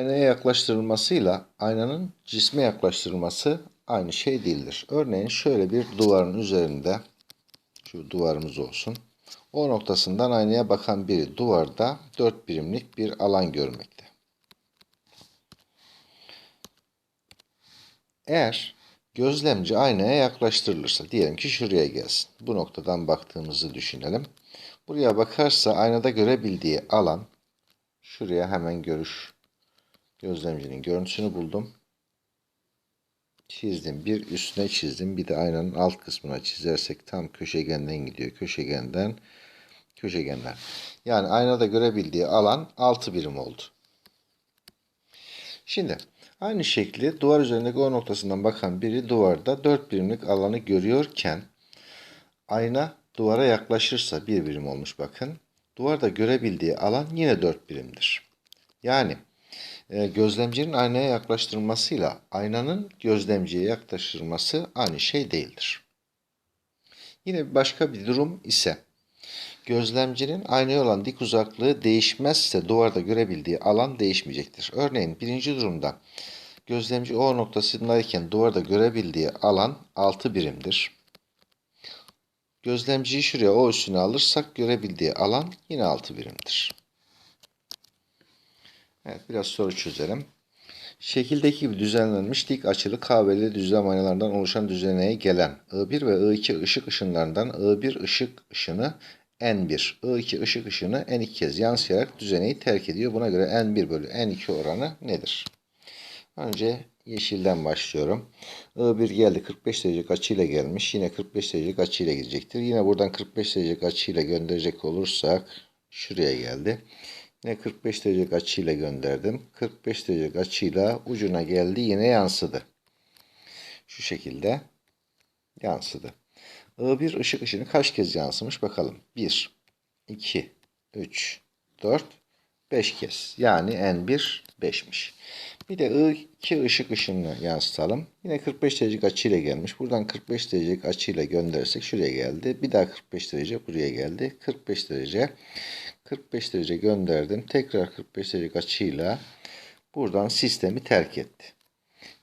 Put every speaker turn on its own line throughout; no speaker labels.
Aynaya yaklaştırılmasıyla aynanın cisme yaklaştırılması aynı şey değildir. Örneğin şöyle bir duvarın üzerinde şu duvarımız olsun. O noktasından aynaya bakan biri duvarda 4 birimlik bir alan görmekte. Eğer gözlemci aynaya yaklaştırılırsa diyelim ki şuraya gelsin. Bu noktadan baktığımızı düşünelim. Buraya bakarsa aynada görebildiği alan şuraya hemen görüş gözlemcinin görüntüsünü buldum. Çizdim. Bir üstüne çizdim. Bir de aynanın alt kısmına çizersek tam köşegenden gidiyor. Köşegenden köşegenden. Yani aynada görebildiği alan 6 birim oldu. Şimdi aynı şekli duvar üzerindeki o noktasından bakan biri duvarda 4 birimlik alanı görüyorken ayna duvara yaklaşırsa 1 birim olmuş bakın. Duvarda görebildiği alan yine 4 birimdir. Yani gözlemcinin aynaya yaklaştırmasıyla aynanın gözlemciye yaklaştırması aynı şey değildir. Yine başka bir durum ise gözlemcinin aynaya olan dik uzaklığı değişmezse duvarda görebildiği alan değişmeyecektir. Örneğin birinci durumda gözlemci O noktasındayken duvarda görebildiği alan 6 birimdir. Gözlemciyi şuraya O üstüne alırsak görebildiği alan yine 6 birimdir. Evet biraz soru çözelim. Şekildeki gibi düzenlenmiş dik açılı kahveli düzlem aynalarından oluşan düzeneye gelen I1 ve I2 ışık ışınlarından I1 ışık ışını N1, I2 ışık ışını N2 kez yansıyarak düzeneyi terk ediyor. Buna göre N1 bölü N2 oranı nedir? Önce yeşilden başlıyorum. I1 geldi 45 derece açıyla gelmiş. Yine 45 derece açıyla gidecektir. Yine buradan 45 derece açıyla gönderecek olursak şuraya geldi. Yine 45 derece açıyla gönderdim. 45 derece açıyla ucuna geldi. Yine yansıdı. Şu şekilde yansıdı. I1 ışık ışını kaç kez yansımış bakalım. 1, 2, 3, 4, 5 kez. Yani N1 5'miş. Bir de I2 ışık ışınını yansıtalım. Yine 45 derece açıyla gelmiş. Buradan 45 derece açıyla gönderirsek şuraya geldi. Bir daha 45 derece buraya geldi. 45 derece 45 derece gönderdim. Tekrar 45 derece açıyla buradan sistemi terk etti.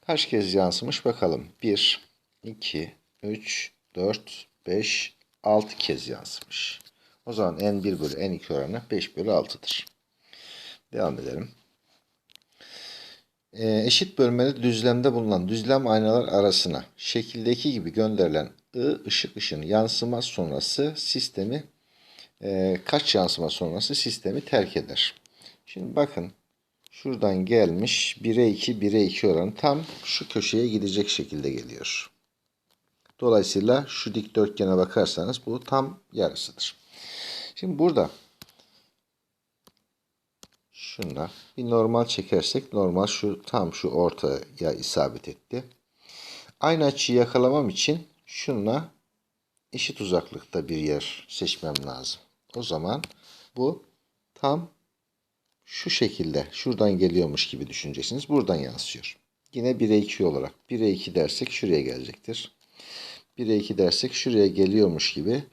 Kaç kez yansımış bakalım. 1, 2, 3, 4, 5, 6 kez yansımış. O zaman N1 bölü N2 oranı 5 bölü 6'dır. Devam edelim. Ee, eşit bölmeli düzlemde bulunan düzlem aynalar arasına şekildeki gibi gönderilen I ışık ışını yansıma sonrası sistemi e, kaç yansıma sonrası sistemi terk eder. Şimdi bakın şuradan gelmiş 1'e 2 1'e 2 oranı tam şu köşeye gidecek şekilde geliyor. Dolayısıyla şu dikdörtgene bakarsanız bu tam yarısıdır. Şimdi burada şunda bir normal çekersek normal şu tam şu ortaya isabet etti. Aynı açıyı yakalamam için şunla eşit uzaklıkta bir yer seçmem lazım. O zaman bu tam şu şekilde şuradan geliyormuş gibi düşüneceksiniz. Buradan yansıyor. Yine 1'e 2 olarak 1'e 2 dersek şuraya gelecektir. 1'e 2 dersek şuraya geliyormuş gibi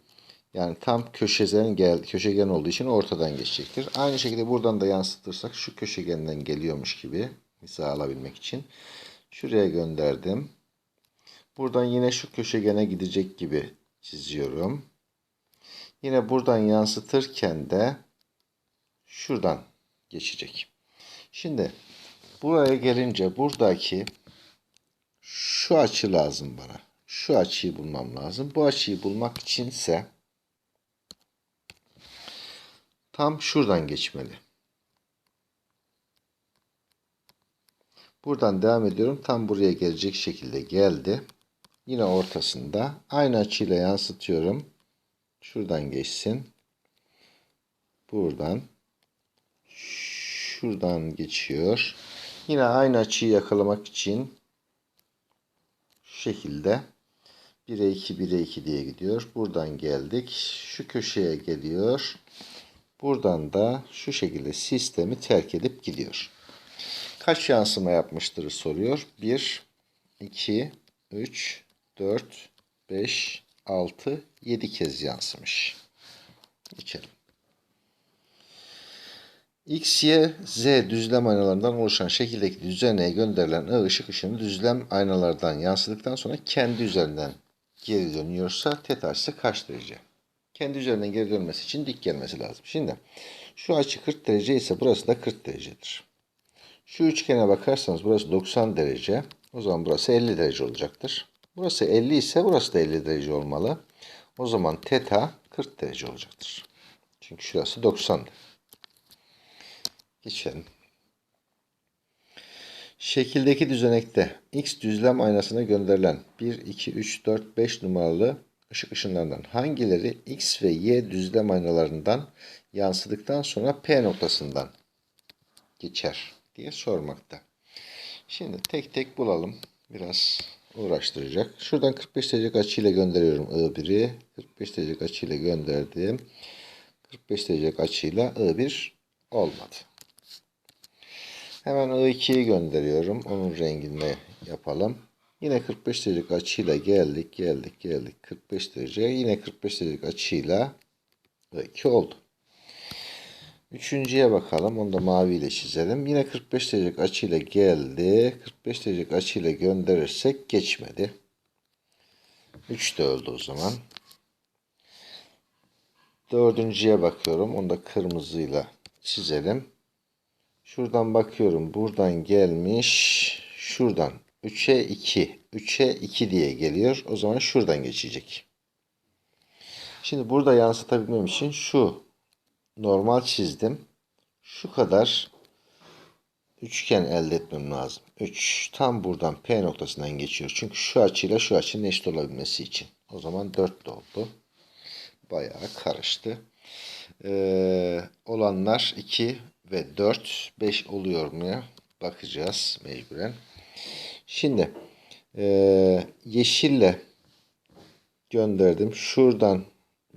yani tam köşegen gel köşegen olduğu için ortadan geçecektir. Aynı şekilde buradan da yansıtırsak şu köşegenden geliyormuş gibi misal alabilmek için şuraya gönderdim. Buradan yine şu köşegene gidecek gibi çiziyorum. Yine buradan yansıtırken de şuradan geçecek. Şimdi buraya gelince buradaki şu açı lazım bana. Şu açıyı bulmam lazım. Bu açıyı bulmak içinse tam şuradan geçmeli. Buradan devam ediyorum. Tam buraya gelecek şekilde geldi. Yine ortasında. Aynı açıyla yansıtıyorum. Şuradan geçsin. Buradan. Şuradan geçiyor. Yine aynı açıyı yakalamak için şu şekilde 1'e 2 1'e 2 diye gidiyor. Buradan geldik. Şu köşeye geliyor. Buradan da şu şekilde sistemi terk edip gidiyor. Kaç yansıma yapmıştır soruyor. 1, 2, 3, 4, 5, 6, 7 kez yansımış. Geçelim. X, Y, Z düzlem aynalarından oluşan şekildeki düzeneye gönderilen ışık ışını düzlem aynalardan yansıdıktan sonra kendi üzerinden geri dönüyorsa teta açısı kaç derece? Kendi üzerinden geri dönmesi için dik gelmesi lazım. Şimdi şu açı 40 derece ise burası da 40 derecedir. Şu üçgene bakarsanız burası 90 derece. O zaman burası 50 derece olacaktır. Burası 50 ise burası da 50 derece olmalı. O zaman teta 40 derece olacaktır. Çünkü şurası 90'dı. Geçelim. Şekildeki düzenekte X düzlem aynasına gönderilen 1, 2, 3, 4, 5 numaralı ışık ışınlarından hangileri X ve Y düzlem aynalarından yansıdıktan sonra P noktasından geçer diye sormakta. Şimdi tek tek bulalım. Biraz uğraştıracak. Şuradan 45 derece açıyla gönderiyorum I1'i. 45 derece açıyla gönderdim. 45 derece açıyla I1 olmadı. Hemen I2'yi gönderiyorum. Onun renginde yapalım. Yine 45 derece açıyla geldik, geldik, geldik. 45 derece. Yine 45 derece açıyla I2 oldu. Üçüncüye bakalım. Onu da maviyle çizelim. Yine 45 derece açıyla geldi. 45 derece açıyla gönderirsek geçmedi. 3 de öldü o zaman. Dördüncüye bakıyorum. Onu da kırmızıyla çizelim. Şuradan bakıyorum. Buradan gelmiş. Şuradan 3'e 2. 3'e 2 diye geliyor. O zaman şuradan geçecek. Şimdi burada yansıtabilmem için şu normal çizdim. Şu kadar üçgen elde etmem lazım. 3 tam buradan P noktasından geçiyor. Çünkü şu açıyla şu açının eşit olabilmesi için. O zaman 4 de oldu. Bayağı karıştı. Ee, olanlar 2 ve 4. 5 oluyor mu? Bakacağız mecburen. Şimdi e, yeşille gönderdim. Şuradan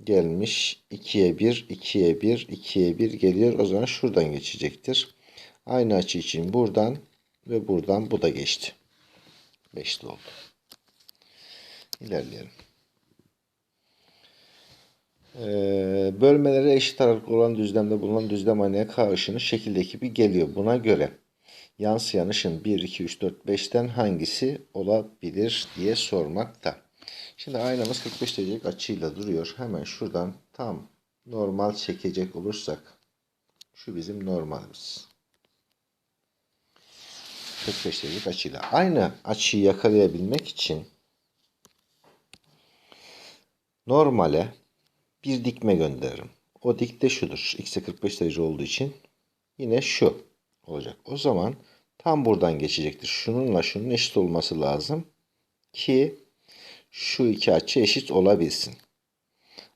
gelmiş. 2'ye 1, 2'ye 1, 2'ye 1 geliyor. O zaman şuradan geçecektir. Aynı açı için buradan ve buradan bu da geçti. 5'li oldu. İlerleyelim. Ee, bölmelere eşit aralık olan düzlemde bulunan düzlem aynaya K şekildeki bir geliyor. Buna göre yansıyan ışın 1, 2, 3, 4, 5'ten hangisi olabilir diye sormakta. Şimdi aynamız 45 derecelik açıyla duruyor. Hemen şuradan tam normal çekecek olursak şu bizim normalimiz. 45 derecelik açıyla. Aynı açıyı yakalayabilmek için normale bir dikme gönderirim. O dikte şudur. X'e 45 derece olduğu için yine şu olacak. O zaman tam buradan geçecektir. Şununla şunun eşit olması lazım ki şu iki açı eşit olabilsin.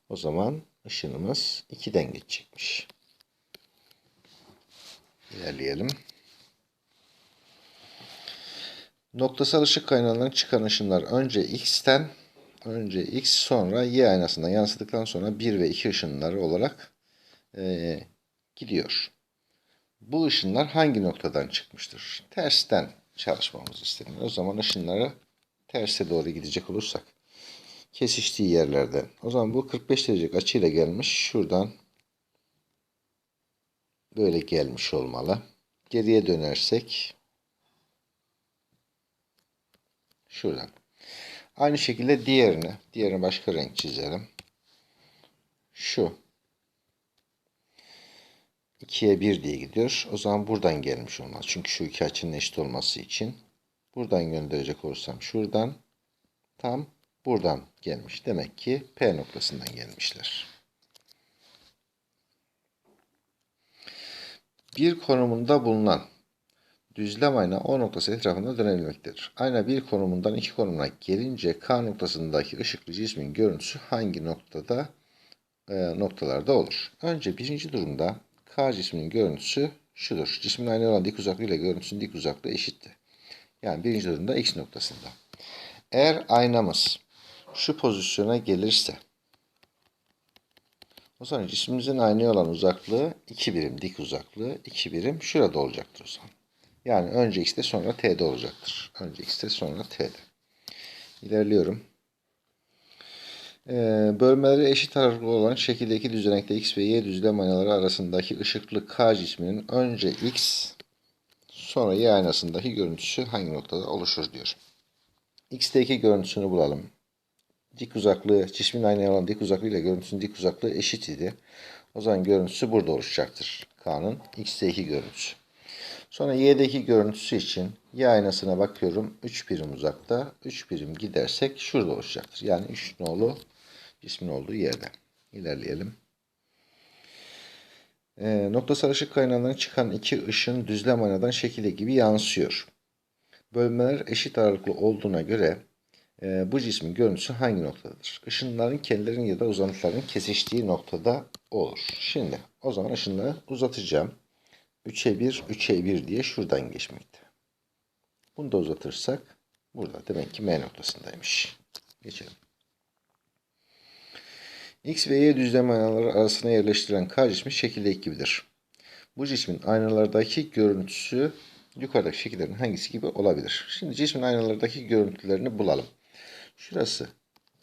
O zaman ışınımız 2'den geçecekmiş. İlerleyelim. Noktasal ışık kaynağından çıkan ışınlar önce X'ten önce X sonra Y aynasından yansıdıktan sonra 1 ve 2 ışınları olarak e, gidiyor. Bu ışınlar hangi noktadan çıkmıştır? Tersten çalışmamız isteniyor. O zaman ışınları terse doğru gidecek olursak kesiştiği yerlerden. O zaman bu 45 derece açıyla gelmiş. Şuradan böyle gelmiş olmalı. Geriye dönersek şuradan. Aynı şekilde diğerini, diğerini başka renk çizelim. Şu. 2'ye 1 diye gidiyor. O zaman buradan gelmiş olmaz. Çünkü şu iki açının eşit olması için. Buradan gönderecek olursam şuradan tam buradan gelmiş. Demek ki P noktasından gelmişler. Bir konumunda bulunan düzlem ayna O noktası etrafında dönebilmektedir. Ayna bir konumundan iki konumuna gelince K noktasındaki ışıklı cismin görüntüsü hangi noktada e, noktalarda olur? Önce birinci durumda K cisminin görüntüsü şudur. Cismin aynı olan dik uzaklığı ile görüntüsünün dik uzaklığı eşittir. Yani birinci durumda X noktasında. Eğer aynamız şu pozisyona gelirse o zaman cismimizin aynaya olan uzaklığı 2 birim dik uzaklığı 2 birim şurada olacaktır o zaman. Yani önce x'te sonra t'de olacaktır. Önce x'te sonra t'de. İlerliyorum. Ee, bölmeleri eşit aralıklı olan şekildeki düzenekte x ve y düzlem aynaları arasındaki ışıklı k cisminin önce x sonra y aynasındaki görüntüsü hangi noktada oluşur diyor. x'teki görüntüsünü bulalım. Dik uzaklığı, cismin aynaya olan dik uzaklığı ile görüntüsünün dik uzaklığı eşit idi. O zaman görüntüsü burada oluşacaktır. K'nın x'teki görüntüsü. Sonra y'deki görüntüsü için y aynasına bakıyorum. 3 birim uzakta. 3 birim gidersek şurada oluşacaktır. Yani 3 nolu cismin olduğu yerde. İlerleyelim. E, noktasal ışık kaynağından çıkan iki ışın düzlem aynadan şekilde gibi yansıyor. Bölmeler eşit aralıklı olduğuna göre e, bu cismin görüntüsü hangi noktadadır? Işınların kendilerinin ya da uzantıların kesiştiği noktada olur. Şimdi o zaman ışınları uzatacağım. 3'e 1, 3'e 1 diye şuradan geçmekte. Bunu da uzatırsak burada demek ki M noktasındaymış. Geçelim. X ve Y düzlem aynaları arasına yerleştirilen K cismi şekildeki gibidir. Bu cismin aynalardaki görüntüsü yukarıdaki şekillerin hangisi gibi olabilir? Şimdi cismin aynalardaki görüntülerini bulalım. Şurası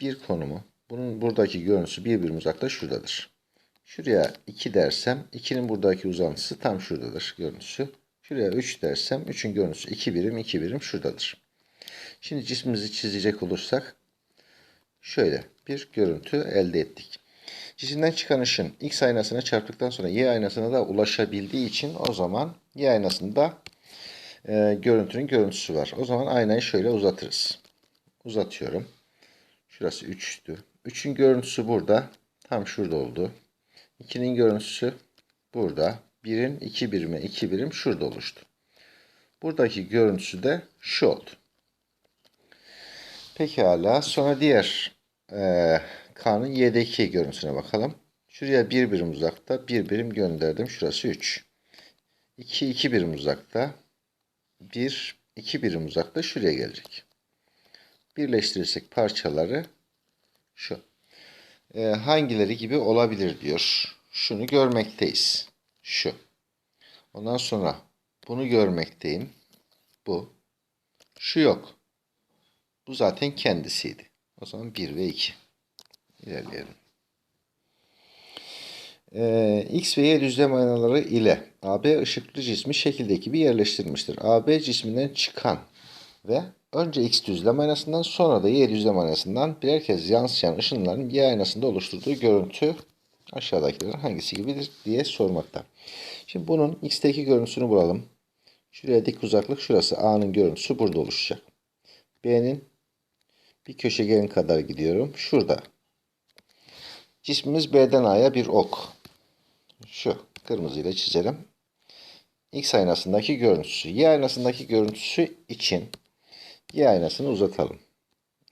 bir konumu. Bunun buradaki görüntüsü bir birim uzakta şuradadır. Şuraya 2 dersem 2'nin buradaki uzantısı tam şuradadır görüntüsü. Şuraya 3 dersem 3'ün görüntüsü 2 birim 2 birim şuradadır. Şimdi cismimizi çizecek olursak şöyle bir görüntü elde ettik. Cisimden çıkan ışın X aynasına çarptıktan sonra Y aynasına da ulaşabildiği için o zaman Y aynasında e, görüntünün görüntüsü var. O zaman aynayı şöyle uzatırız. Uzatıyorum. Şurası 3'tü. 3'ün görüntüsü burada. Tam şurada oldu. 2'nin görüntüsü burada. 1'in 2 birime 2 birim şurada oluştu. Buradaki görüntüsü de şu oldu. Pekala. Sonra diğer e, K'nın Y'deki görüntüsüne bakalım. Şuraya 1 birim uzakta 1 birim gönderdim. Şurası 3. 2 2 birim uzakta. 1 2 birim uzakta şuraya gelecek. Birleştirirsek parçaları şu. E, hangileri gibi olabilir diyor. Şunu görmekteyiz. Şu. Ondan sonra bunu görmekteyim. Bu. Şu yok. Bu zaten kendisiydi. O zaman 1 ve 2. İlerleyelim. Ee, X ve Y düzlem aynaları ile AB ışıklı cismi şekildeki bir yerleştirilmiştir. AB cisminden çıkan ve önce X düzlem aynasından sonra da Y düzlem aynasından birer kez yansıyan ışınların Y aynasında oluşturduğu görüntü aşağıdakilerin hangisi gibidir diye sormakta. Şimdi bunun X'teki görüntüsünü bulalım. Şuraya dik uzaklık şurası. A'nın görüntüsü burada oluşacak. B'nin bir köşegen kadar gidiyorum. Şurada. Cismimiz B'den A'ya bir ok. Şu kırmızıyla çizelim. X aynasındaki görüntüsü. Y aynasındaki görüntüsü için Y aynasını uzatalım.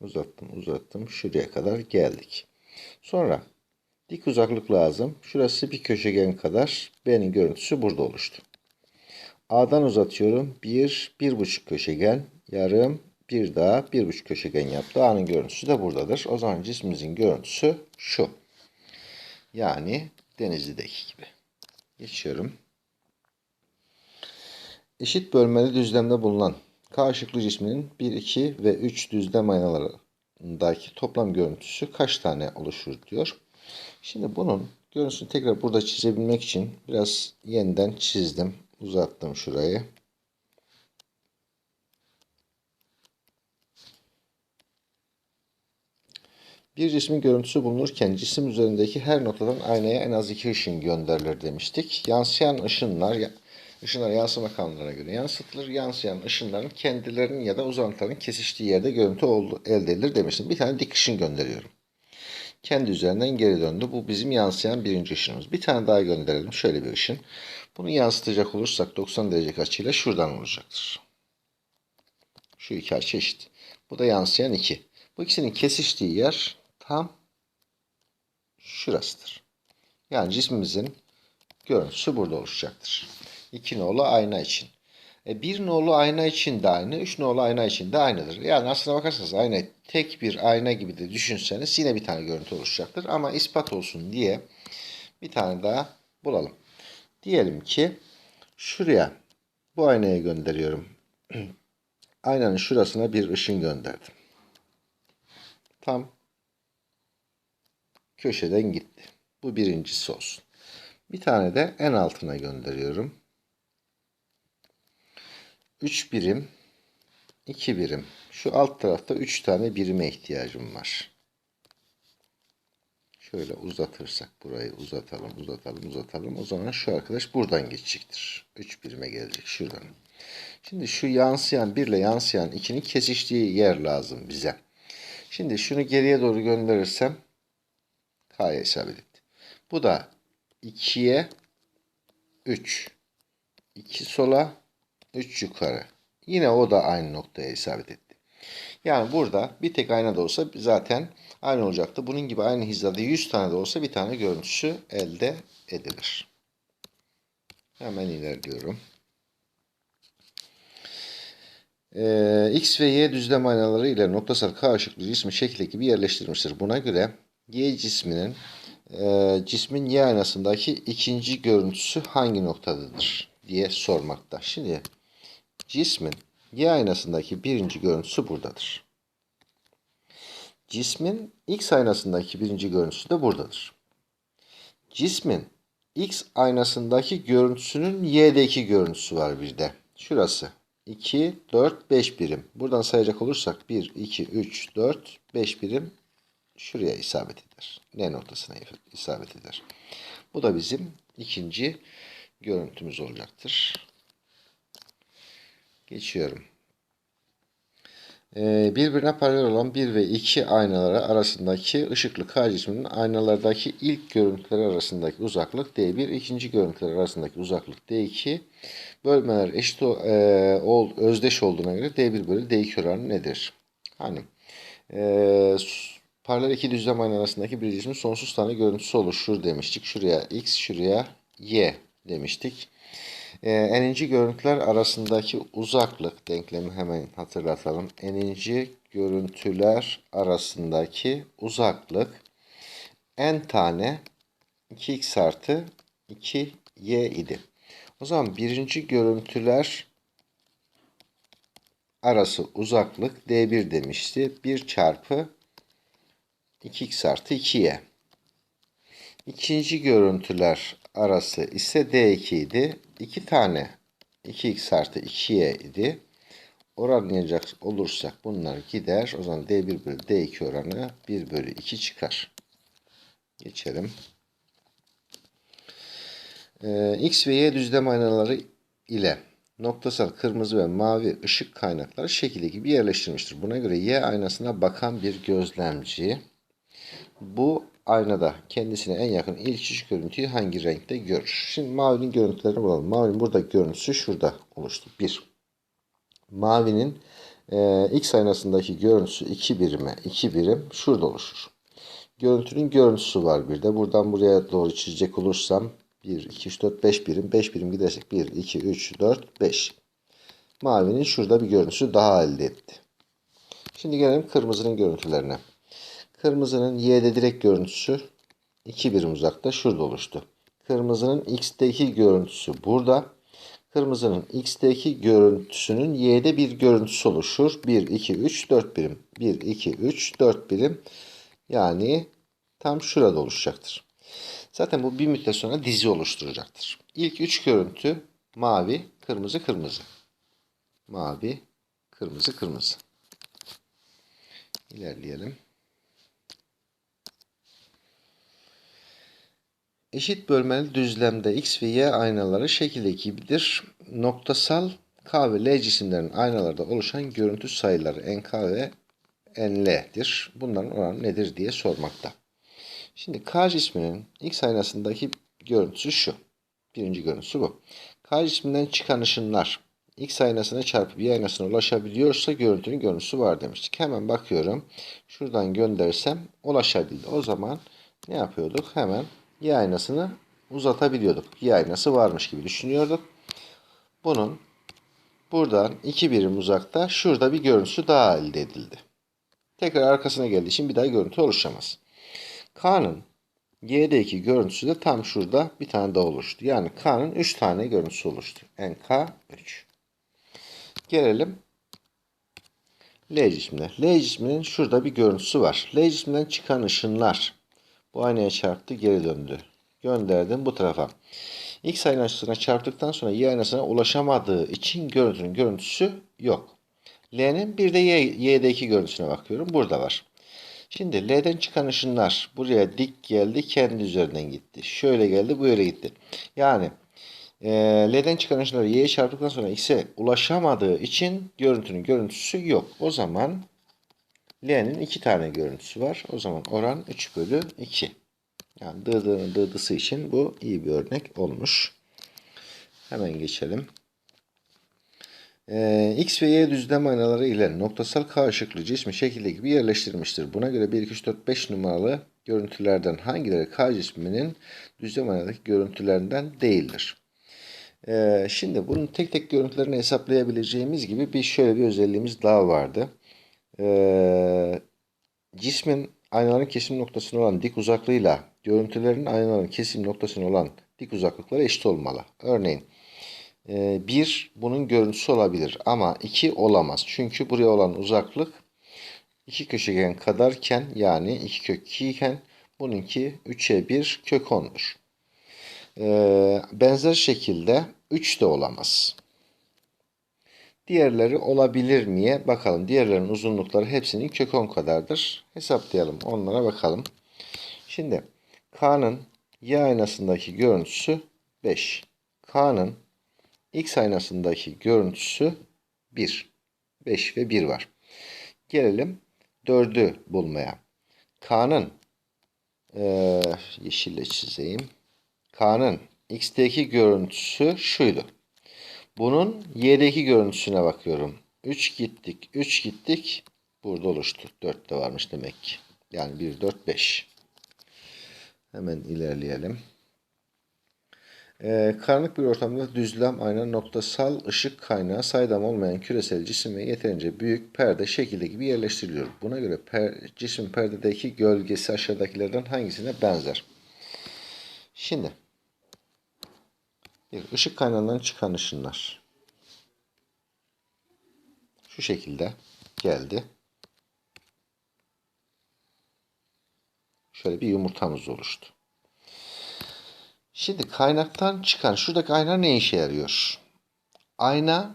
Uzattım, uzattım. Şuraya kadar geldik. Sonra dik uzaklık lazım. Şurası bir köşegen kadar. B'nin görüntüsü burada oluştu. A'dan uzatıyorum. Bir, bir buçuk köşegen, yarım, bir daha bir buçuk köşegen yaptı. A'nın görüntüsü de buradadır. O zaman cismimizin görüntüsü şu. Yani Denizli'deki gibi. Geçiyorum. Eşit bölmeli düzlemde bulunan K cisminin 1, 2 ve 3 düzlem aynalarındaki toplam görüntüsü kaç tane oluşur diyor. Şimdi bunun görüntüsünü tekrar burada çizebilmek için biraz yeniden çizdim. Uzattım şurayı. Bir cismin görüntüsü bulunurken cisim üzerindeki her noktadan aynaya en az iki ışın gönderilir demiştik. Yansıyan ışınlar, ışınlar yansıma kanunlarına göre yansıtılır. Yansıyan ışınların kendilerinin ya da uzantıların kesiştiği yerde görüntü oldu, elde edilir demiştim. Bir tane dik ışın gönderiyorum. Kendi üzerinden geri döndü. Bu bizim yansıyan birinci ışınımız. Bir tane daha gönderelim. Şöyle bir ışın. Bunu yansıtacak olursak 90 derece açıyla şuradan olacaktır. Şu iki açı eşit. Bu da yansıyan iki. Bu ikisinin kesiştiği yer tam şurasıdır. Yani cismimizin görüntüsü burada oluşacaktır. 2 nolu ayna için. E, 1 nolu ayna için de aynı, 3 nolu ayna için de aynıdır. Yani aslına bakarsanız ayna tek bir ayna gibi de düşünseniz yine bir tane görüntü oluşacaktır. Ama ispat olsun diye bir tane daha bulalım. Diyelim ki şuraya bu aynaya gönderiyorum. Aynanın şurasına bir ışın gönderdim. Tam köşeden gitti. Bu birincisi olsun. Bir tane de en altına gönderiyorum. 3 birim, 2 birim. Şu alt tarafta 3 tane birime ihtiyacım var. Şöyle uzatırsak burayı uzatalım, uzatalım, uzatalım. O zaman şu arkadaş buradan geçecektir. 3 birime gelecek şuradan. Şimdi şu yansıyan 1 ile yansıyan 2'nin kesiştiği yer lazım bize. Şimdi şunu geriye doğru gönderirsem K'ya isabet etti. Bu da 2'ye 3. 2 sola 3 yukarı. Yine o da aynı noktaya isabet etti. Yani burada bir tek ayna da olsa zaten aynı olacaktı. Bunun gibi aynı hizada 100 tane de olsa bir tane görüntüsü elde edilir. Hemen ilerliyorum. Ee, X ve Y düzlem aynaları ile noktasal K ışıklı cismi şekil gibi yerleştirilmiştir. Buna göre Y cisminin e, cismin Y aynasındaki ikinci görüntüsü hangi noktadadır diye sormakta. Şimdi cismin Y aynasındaki birinci görüntüsü buradadır. Cismin X aynasındaki birinci görüntüsü de buradadır. Cismin X aynasındaki görüntüsünün Y'deki görüntüsü var bir de. Şurası. 2, 4, 5 birim. Buradan sayacak olursak 1, 2, 3, 4, 5 birim şuraya isabet eder. N noktasına isabet eder. Bu da bizim ikinci görüntümüz olacaktır. Geçiyorum. Ee, birbirine paralel olan 1 ve 2 aynaları arasındaki ışıklı K aynalardaki ilk görüntüler arasındaki uzaklık D1, ikinci görüntüler arasındaki uzaklık D2. Bölmeler eşit e, ol, özdeş olduğuna göre D1 bölü D2 oranı nedir? Hani e, paralel iki düzlem arasındaki bir cismin sonsuz tane görüntüsü oluşur demiştik. Şuraya X, şuraya Y demiştik. Ee, eninci görüntüler arasındaki uzaklık denklemi hemen hatırlatalım. Eninci görüntüler arasındaki uzaklık n tane 2x artı 2y idi. O zaman birinci görüntüler arası uzaklık d1 demişti. 1 çarpı 2x artı 2y. İkinci görüntüler arası ise D2 idi. 2 tane 2x artı 2y idi. Oranlayacak olursak bunlar gider. O zaman D1 bölü D2 oranı 1 bölü 2 çıkar. Geçelim. Ee, X ve Y düzlem aynaları ile noktasal kırmızı ve mavi ışık kaynakları şekilde gibi yerleştirilmiştir. Buna göre Y aynasına bakan bir gözlemci bu aynada kendisine en yakın ilk ışık görüntüyü hangi renkte görür? Şimdi mavinin görüntülerini bulalım. Mavinin burada görüntüsü şurada oluştu. 1. Mavinin e, X aynasındaki görüntüsü 2 birime 2 birim şurada oluşur. Görüntünün görüntüsü var bir de. Buradan buraya doğru çizecek olursam 1, 2, 3, 4, 5 birim. 5 birim gidersek 1, 2, 3, 4, 5. Mavinin şurada bir görüntüsü daha elde etti. Şimdi gelelim kırmızının görüntülerine. Kırmızının y'de direkt görüntüsü 2 birim uzakta şurada oluştu. Kırmızının x'teki görüntüsü burada. Kırmızının x'teki görüntüsünün y'de bir görüntüsü oluşur. 1, 2, 3, 4 birim. 1, 2, 3, 4 birim. Yani tam şurada oluşacaktır. Zaten bu bir müddet sonra dizi oluşturacaktır. İlk 3 görüntü mavi, kırmızı, kırmızı. Mavi, kırmızı, kırmızı. İlerleyelim. Eşit bölmeli düzlemde x ve y aynaları şekilde gibidir. Noktasal K ve L cisimlerin aynalarda oluşan görüntü sayıları NK ve NL'dir. Bunların oranı nedir diye sormakta. Şimdi K cisminin X aynasındaki görüntüsü şu. Birinci görüntüsü bu. K cisminden çıkan ışınlar X aynasına çarpıp Y aynasına ulaşabiliyorsa görüntünün görüntüsü var demiştik. Hemen bakıyorum. Şuradan göndersem ulaşabildi. O zaman ne yapıyorduk? Hemen Y aynasını uzatabiliyorduk. Y aynası varmış gibi düşünüyorduk. Bunun buradan iki birim uzakta şurada bir görüntüsü daha elde edildi. Tekrar arkasına geldiği için bir daha görüntü oluşamaz. K'nın Y'deki görüntüsü de tam şurada bir tane daha oluştu. Yani K'nın 3 tane görüntüsü oluştu. NK 3. Gelelim L cismine. L cisminin şurada bir görüntüsü var. L cisminden çıkan ışınlar Bu aynaya çarptı geri döndü. Gönderdim bu tarafa. X aynasına çarptıktan sonra Y aynasına ulaşamadığı için görüntünün görüntüsü yok. L'nin bir de Y, Y'deki görüntüsüne bakıyorum. Burada var. Şimdi L'den çıkan ışınlar buraya dik geldi. Kendi üzerinden gitti. Şöyle geldi. Bu yere gitti. Yani e, L'den çıkan ışınlar Y'ye çarptıktan sonra X'e ulaşamadığı için görüntünün görüntüsü yok. O zaman L'nin iki tane görüntüsü var. O zaman oran 3 bölü 2. Yani dıdığının dıdısı için bu iyi bir örnek olmuş. Hemen geçelim. Ee, X ve Y düzlem aynaları ile noktasal K ışıklı cismi şekilde gibi yerleştirilmiştir. Buna göre 1, 2, 3, 4, 5 numaralı görüntülerden hangileri K cisminin düzlem aynadaki görüntülerinden değildir? Ee, şimdi bunun tek tek görüntülerini hesaplayabileceğimiz gibi bir şöyle bir özelliğimiz daha vardı. Ee, cismin aynaların kesim noktasına olan dik uzaklığıyla görüntülerin aynaların kesim noktasına olan dik uzaklıkları eşit olmalı. Örneğin 1 bunun görüntüsü olabilir ama 2 olamaz. Çünkü buraya olan uzaklık 2 köşegen kadarken yani 2 kök 2 iken bununki 3'e 1 kök 10'dur. Ee, benzer şekilde 3 de olamaz. Diğerleri olabilir miye bakalım. Diğerlerinin uzunlukları hepsinin kök 10 kadardır. Hesaplayalım. Onlara bakalım. Şimdi K'nın Y aynasındaki görüntüsü 5. K'nın X aynasındaki görüntüsü 1. 5 ve 1 var. Gelelim 4'ü bulmaya. K'nın e, yeşille çizeyim. K'nın X'teki görüntüsü şuydu. Bunun Y'deki görüntüsüne bakıyorum. 3 gittik, 3 gittik. Burada oluştu. 4 de varmış demek ki. Yani 1, 4, 5. Hemen ilerleyelim. Ee, karanlık bir ortamda düzlem ayna noktasal ışık kaynağı saydam olmayan küresel cisim ve yeterince büyük perde şekilde gibi yerleştiriliyor. Buna göre per, cisim perdedeki gölgesi aşağıdakilerden hangisine benzer? Şimdi bir ışık kaynağından çıkan ışınlar şu şekilde geldi. Şöyle bir yumurtamız oluştu. Şimdi kaynaktan çıkan şuradaki ayna ne işe yarıyor? Ayna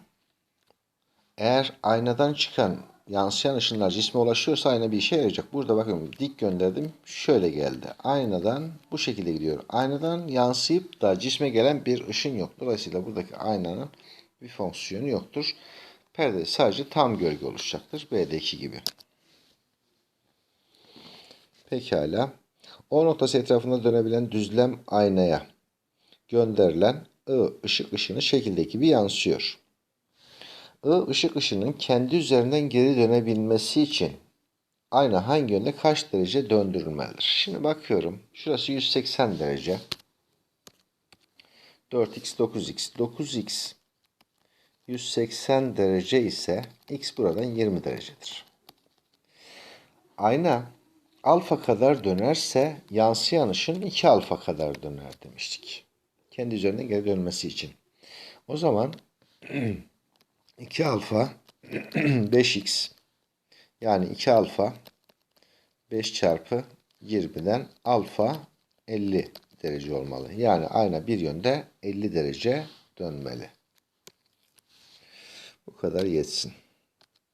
eğer aynadan çıkan yansıyan ışınlar cisme ulaşıyorsa ayna bir işe yarayacak. Burada bakın dik gönderdim. Şöyle geldi. Aynadan bu şekilde gidiyor. Aynadan yansıyıp da cisme gelen bir ışın yok. Dolayısıyla buradaki aynanın bir fonksiyonu yoktur. Perde sadece tam gölge oluşacaktır. B'deki gibi. Pekala. O noktası etrafında dönebilen düzlem aynaya gönderilen I ışık ışını şekildeki gibi yansıyor. I ışık ışının kendi üzerinden geri dönebilmesi için ayna hangi yönde kaç derece döndürülmelidir? Şimdi bakıyorum. Şurası 180 derece. 4x 9x 9x 180 derece ise x buradan 20 derecedir. Ayna alfa kadar dönerse yansıyan ışın 2 alfa kadar döner demiştik. Kendi üzerine geri dönmesi için. O zaman 2 alfa 5x yani 2 alfa 5 çarpı 20'den alfa 50 derece olmalı. Yani ayna bir yönde 50 derece dönmeli. Bu kadar yetsin.